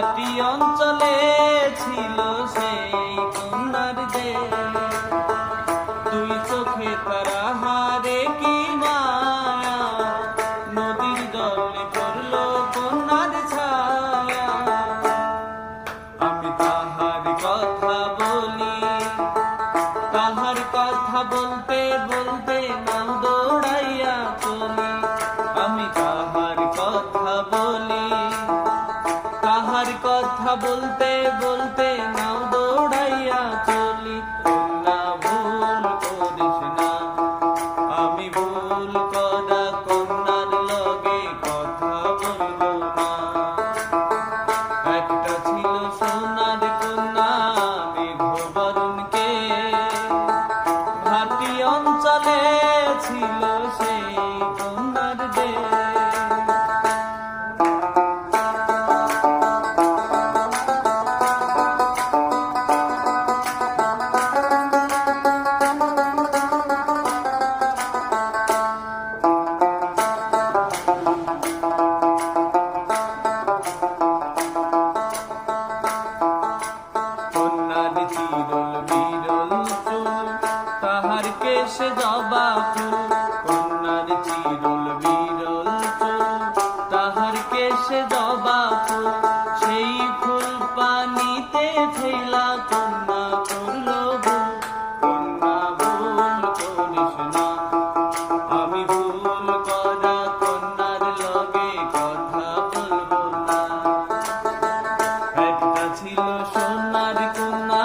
খাটি অঞ্চলে ছিল সেই কন্যার দে দুই চোখে তারা হারে কি মায়া, নদীর জলে পড়ল কন্যার ছায়া। আমি তাহার কথা বলি, তাহার কথা বলতে বলতে নন্দ কথা বলতে বলতে নাও দৌড়াইয়া চলি। না ভুল করিস না। আমি ভুল করা কন্যার লগে কথা বলব না। একটা ছিল সোনার কন্যা বিভবরণকে ঘাটি অঞ্চলে ছিল কেশে জবা ফুল, কন্যার চিরল বিরল চুল, তাহার কেশে জবা ফুল, সেই ফুল পানিতে ফেলা কন্যা করল কন্যা ভুল করিস না, আমি ভুল করা কন্যার লগে কথা বলব না। একটা ছিল সোনার কন্যা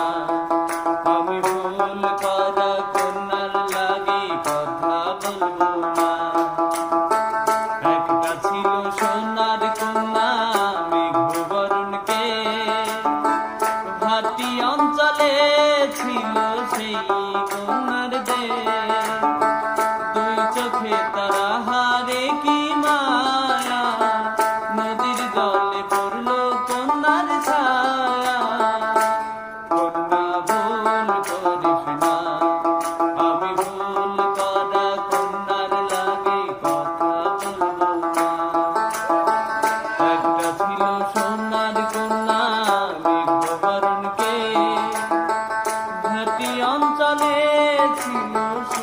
ছিল সোনার কন্যা অঞ্চলে ছিল